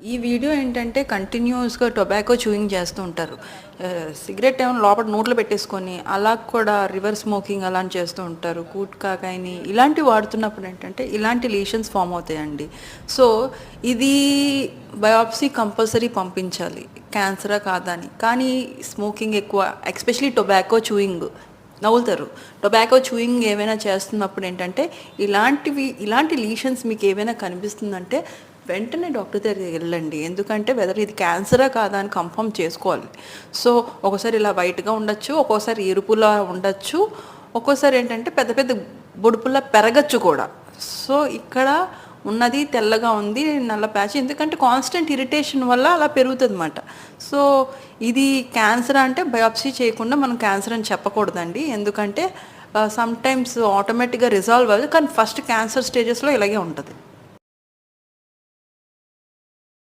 ఈ వీడియో ఏంటంటే కంటిన్యూస్గా టొబాకో చూయింగ్ చేస్తూ ఉంటారు. సిగరెట్ ఏమైనా లోపల నోట్లో పెట్టేసుకొని అలా కూడా రివర్స్ స్మోకింగ్ అలా చేస్తూ ఉంటారు. కూట్కా కానీ ఇలాంటివి వాడుతున్నప్పుడు ఏంటంటే ఇలాంటి లీషన్స్ ఫామ్ అవుతాయండి. సో ఇది బయాప్సీ కంపల్సరీ పంపించాలి. క్యాన్సరా కాదని కానీ స్మోకింగ్ ఎక్కువ ఎక్స్పెషలీ టొబాకో చూయింగ్ నవ్వుతారు టొబాకో చూయింగ్ ఏమైనా చేస్తున్నప్పుడు ఏంటంటే ఇలాంటివి ఇలాంటి లీషన్స్ మీకు ఏమైనా కనిపిస్తుందంటే వెంటనే డాక్టర్ దగ్గరికి వెళ్ళండి. ఎందుకంటే వెదర్ ఇది క్యాన్సరా కాదా అని కన్ఫర్మ్ చేసుకోవాలి. సో ఒకసారి ఇలా వైట్గా ఉండొచ్చు ఒక్కోసారి ఎరుపులా ఉండొచ్చు ఒక్కోసారి ఏంటంటే పెద్ద పెద్ద బొడుపులా పెరగచ్చు కూడా. సో ఇక్కడ ఉన్నది తెల్లగా ఉంది నల్ల ప్యాచ్ ఎందుకంటే కాన్స్టెంట్ ఇరిటేషన్ వల్ల అలా పెరుగుతుంది అనమాట సో ఇది క్యాన్సర్ అంటే బయాప్సీ చేయకుండా మనం క్యాన్సర్ అని చెప్పకూడదండి. ఎందుకంటే సమ్టైమ్స్ ఆటోమేటిక్గా రిజాల్వ్ అవ్వదు. కానీ ఫస్ట్ క్యాన్సర్ స్టేజెస్లో ఇలాగే ఉంటుంది.